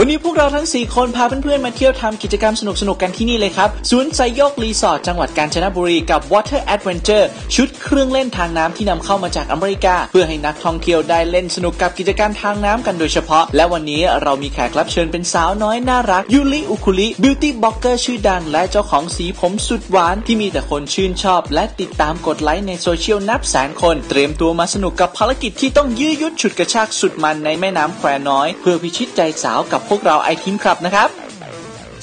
วันนี้พวกเราทั้ง 4 คนพาเพื่อนๆ มาเที่ยวทำกิจกรรมสนุกๆ กันที่นี่เลยครับสวนไซโยกรีสอร์ทจังหวัดกาญจนบุรีกับ Water Adventure ชุดเครื่องเล่นทางน้ำที่นำเข้ามาจากอเมริกา เพื่อให้นักท่องเที่ยวได้เล่นสนุกกับกิจกรรมทางน้ำกันโดยเฉพาะ และวันนี้เรามีแขกรับเชิญเป็นสาวน้อยน่ารักยูริอุคุริบิวตี้บล็อกเกอร์ชื่อดัง และเจ้าของสีผมสุดหวานที่มีแต่คนชื่นชอบ และติดตามกดไลค์ในโซเชียลนับแสนคน เตรียมตัวมาสนุกกับภารกิจที่ต้องยื้อยุดฉุดกระชากสุดมันในแม่น้ำแควน้อย เพื่อพิชิตใจสาวกับพวกเราไอทีมครับนะครับ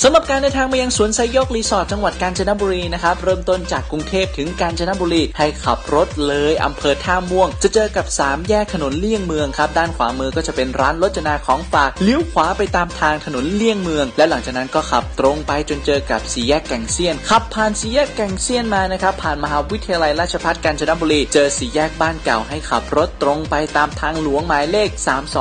สำหรับการเดินทางมายังสวนไซโยกรีสอร์ทจังหวัดกาญจนบุรีนะครับเริ่มต้นจากกรุงเทพถึงกาญจนบุรีให้ขับรถเลยอำเภอท่าม่วง จะเจอกับ 3 แยกถนนเลี่ยงเมืองครับด้านขวามือก็จะเป็นร้านรจนาของฝากเลี้ยวขวาไปตามทางถนนเลี่ยงเมือง และหลังจากนั้นก็ขับตรงไปจนเจอกับสี่แยกแก่งเซียนขับผ่านสี่แยกแก่งเซียนมานะครับผ่านมหาวิทยาลัยราชภัฏกาญจนบุรีเจอสี่แยกบ้านเก่าให้ขับรถตรงไปตามทางหลวงหมายเลข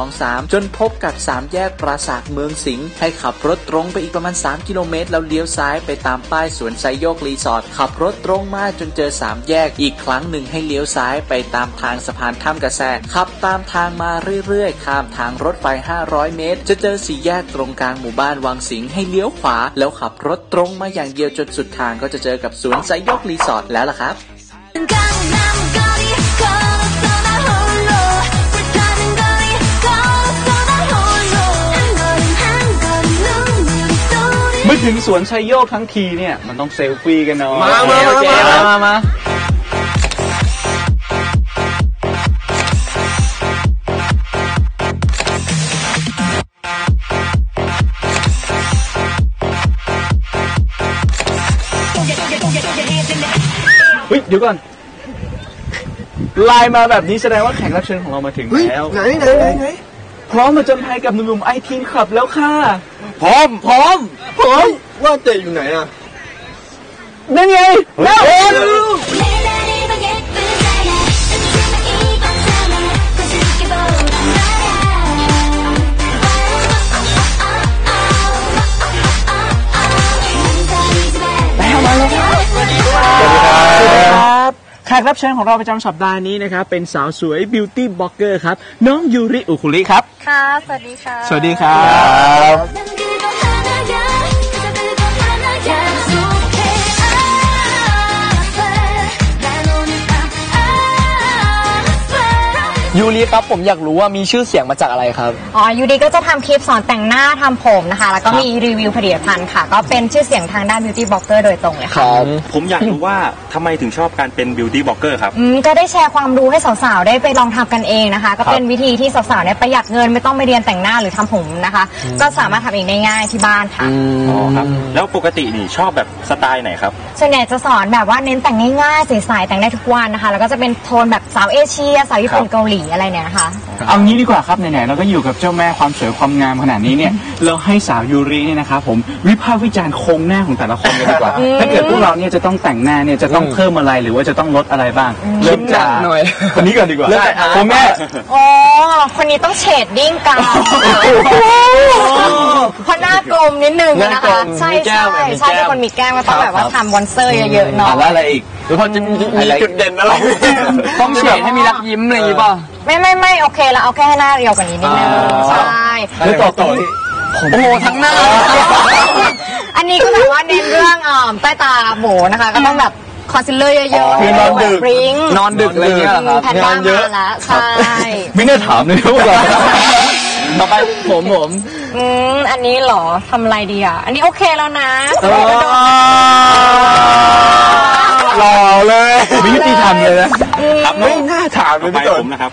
323 จนพบกับสามแยกปราสาทเมืองสิงห์ให้ขับรถตรงไปอีกประมาณ3 กิโลเมตร แล้วเลี้ยวซ้ายไปตามป้ายสวนไซโยกรีสอร์ทขับรถตรงมาจนเจอสามแยกอีกครั้งหนึ่งให้เลี้ยวซ้ายไปตามทางสะพานข้ามกระแสขับตามทางมาเรื่อยๆ ข้ามทางรถไฟ 500 เมตร จะเจอสี่แยกตรงกลางหมู่บ้านวังสิงห์ให้เลี้ยวขวา แล้วขับรถตรงมาอย่างเดียวจนสุดทางก็จะเจอกับสวนไซโยกรีสอร์ทแล้วล่ะครับ 소리เมื่อถึงสวนชัยโยกทั้งทีเนี่ย มันต้องเซลฟี่กันเนาะมามามาโอเคมามามาเฮ้ยเดี๋ยวก่อนไลน์มาแบบนี้แสดงว่าแขกรับเชิญของเรามาถึงแล้ว ไหนไหนไหนไหน พร้อมมาจนภัยกับหนุ่มๆไอทีนขับแล้วค่ะ พร้อม พร้อม พร้อม ว่าแต่อยู่ไหนอะนั่นไงแล้ว กรับเชิญของเราประจำสัปดาห์นี้นะครับเป็นสาวสวยบิวตี้บล็อกเกอร์ครับน้องยูริอุคุริครับ ค่ะ สวัสดีค่ะ สวัสดีครับ ยูริครับผมอยากรู้ว่ามีชื่อเสียงมาจากอะไรครับ อ๋อยูดีก็จะทำคลิปสอนแต่งหน้าทำผมนะคะ แล้วก็มีรีวิวผลิตภัณฑ์ค่ะ ก็เป็นชื่อเสียงทางด้าน beauty blogger โดยตรงเลยค่ะผมอยากรู้ว่าทำไมถึงชอบการเป็นบิวตี้บล็อกเกอร์ครับ อืมก็ได้แชร์ความรู้ให้สาวๆ ได้ไปลองทำกันเองนะคะ ก็เป็นวิธีที่สาวๆเนี่ยประหยัดเงินไม่ต้องไปเรียนแต่งหน้าหรือทำผมนะคะ ก็สามารถทำเองได้ง่ายที่บ้านค่ะ อ๋อครับ แล้วปกตินี่ชอบแบบสไตล์ไหนครับ ส่วนใหญ่จะสอนแบบว่าเน้นแต่งง่ายๆใสๆแต่งได้ทุกวันนะคะ แล้วก็จะเป็นโทนแบบสาวเอเชีย สาวญี่ปุ่นเกาหลีอะไรเนี่ยนะคะเอางี้ดีกว่าครับไหนๆเราก็อยู่กับเจ้าแม่ความสวยความงามขนาดนี้เนี่ย เราให้สาวยูริเนี่ยนะครับผมวิพากษ์วิจารณ์โครงหน้าของแต่ละคนกันดีกว่า ถ้าเกิดพวกเราเนี่ยจะต้องแต่งหน้าเนี่ยจะต้องเพิ่มอะไรหรือว่าจะต้องลดอะไรบ้างเริ่มจากหน่อยคนนี้ก่อนดีกว่าเริ่มจากคุณแม่อ๋อคนนี้ต้องเฉดดิ้งกาวเพราะหน้ากลมนิดนึงหน้านะกลคะมใช่มีแก้ใช่มมีใช่แก้มเป็นคนมีแก้มก็ต้องแบบว่าครับทำวอนเซอร์เยอะๆเนาะอะแล้วอะไรอีก หรือพอจะมีมีจุดเด่นอะไรต้องเฉดให้มีรักยิ้มอะไรอย่างงี้ป่ะไม่ไม่ไม่โอเคแล้วเอาแค่ให้หน้าเรียวกว่านี้นิดนึงอ่าใช่แล้วต่อต่อโอ้โหทั้งหน้า อันนี้ก็แบบว่าเน้นเรื่องอ่าใต้ตาโหมนะคะ ก็ต้องแบบคอนซีลเลอร์เยอะๆคือนอนดึกบริงนอนดึกอะไรเงี้ยเหรอครับแพนด้ามาแล้วใช่ไม่น่าถามเลยนะพวกเราต่อไปผมผมอืมอันนี้เหรอทำอะไรดีอะ อันนี้โอเคแล้วนะ หล่อเลยไม่ยุติธรรมเลยนะไม่น่าถามเลยพี่ผมนะครับ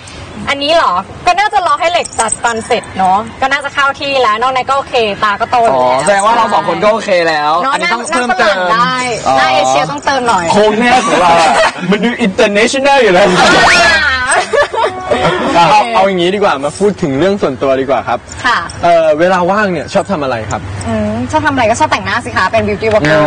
อันนี้เหรอ ก็น่าจะรอให้เหล็กตัดตอนเสร็จเนาะ ก็น่าจะเข้าที่แล้ว นอกนั้นก็โอเค ตาก็โตอยู่อ๋อล้ว แสดงว่าเราสองคนก็โอเคแล้วเนาะอันนี้ต้องหน้าเพิ่มฝเติรั่งมได้หน้าเอเชียต้องเติมหน่อย โครงหน้าของเราอะมันดูอินเตอร์เนชั่นแนลอยู่แล้วเอา เอาอย่างนี้ดีกว่ามาพูดถึงเรื่องส่วนตัวดีกว่าครับค่ะ เออเวลาว่างเนี่ยชอบทำอะไรครับ อืมชอบทำอะไรก็ชอบแต่งหน้าสิคะเป็น beauty worker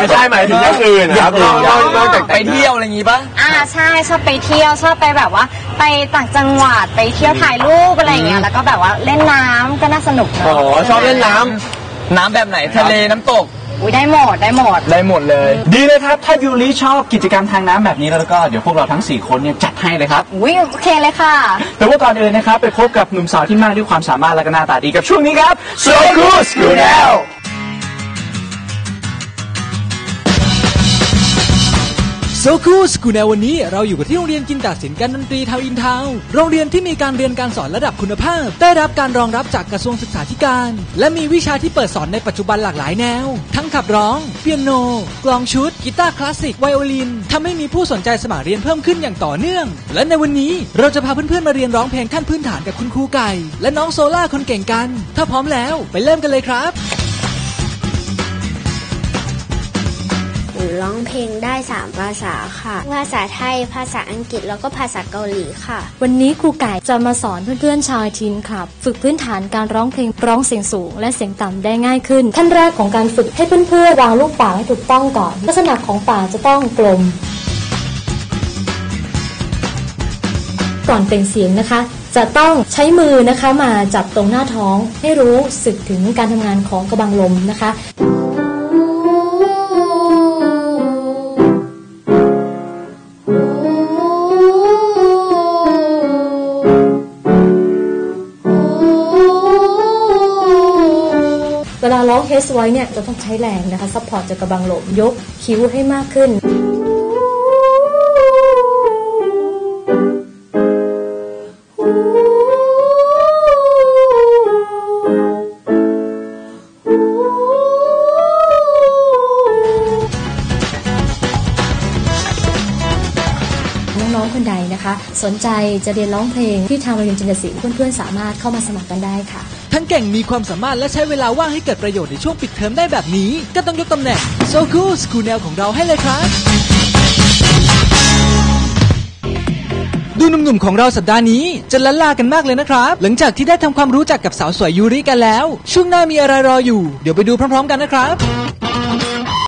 ไม่ใช่หมายถึงอย่างอื่นนะครับอยากนอกนอกจากไปเที่ยวอะไรอย่างงี้ป่ะ อ่าใช่ชอบไปเที่ยวชอบไปแบบว่า ไปต่างจังหวัดไปเที่ยวถ่ายรูปอะไรอย่างเงี้ยแล้วก็แบบว่าเล่นน้ำก็น่าสนุกเนอ๋ออะชอบเล่นน้ำ น้ำแบบไหนทะเลน้ำตก อุ้ยได้หมดได้หมด ได้หมดเลย ดีเลยครับ ถ้ายูริชอบกิจกรรมทางน้ำแบบนี้แล้วก็เดี๋ยวพวกเราทั้ง 4 คนเนี่ยจัดให้เลยครับ อุ้ยโอเคเลยค่ะ แต่ว่าก่อนอื่นนะครับ ไปพบกับหนุ่มสาวที่มากด้วยความสามารถและก็หน้าตาดีกับช่วงนี้ครับ So Cool School Now โซคูสกูแนววันนี้เราอยู่กับที่โรงเรียนกินตาศิลการดนตรีทาวอินทาวโรงเรียนที่มีการเรียนการสอนระดับคุณภาพ ได้รับการรองรับจากกระทรวงศึกษาธิการ และมีวิชาที่เปิดสอนในปัจจุบันหลากหลายแนว ทั้งขับร้อง เปียโน กลองชุด กีตาร์คลาสสิกไวโอลินทำให้มีผู้สนใจสมัครเรียนเพิ่มขึ้นอย่างต่อเนื่อง และในวันนี้เราจะพาเพื่อนๆมาเรียนร้องเพลงขั้นพื้นฐานกับคุณครูไก่ และน้องโซล่าคนเก่งกัน ถ้าพร้อมแล้วไปเริ่มกันเลยครับ หนูร้องเพลงได้ 3 ภาษาค่ะ ภาษาไทย ภาษาอังกฤษ แล้วก็ภาษาเกาหลีค่ะ วันนี้ครูไก่จะมาสอนเพื่อนๆชาวทีนคลับ ฝึกพื้นฐานการร้องเพลงร้องเสียงสูง และเสียงต่ำได้ง่ายขึ้น ขั้นแรกของการฝึกให้เพื่อนๆวางลูกปากให้ถูกต้องก่อน ลักษณะของปากจะต้องกลม ก่อนเปล่งเสียงนะคะจะต้องใช้มือนะคะมาจับตรงหน้าท้องให้รู้สึกถึงการทำงานของกระบังลมนะคะ ร้องเฮสไว้เนี่ยจะต้องใช้แรงนะคะซัพพอร์ตจากกระบังลมยกคิ้วให้มากขึ้นน้องๆคนใดนะคะ สนใจจะเรียนร้องเพลงที่ทางโรงเรียนจินตศิลป์เพื่อนๆสามารถเข้ามาสมัครกันได้ค่ะ ทั้งเก่งมีความสามารถและใช้เวลาว่างให้เกิดประโยชน์ในช่วงปิดเทอมได้แบบนี้ ก็ต้องยกตำแหน่งโซคูสคูแนลของเราให้เลยครับ ดูหนุ่มๆของเราสัปดาห์นี้ จะละลากันมากเลยนะครับ หลังจากที่ได้ทำความรู้จักกับสาวสวยยูริกันแล้ว ช่วงหน้ามีอะไรรออยู่ เดี๋ยวไปดูพร้อมๆ กันนะครับ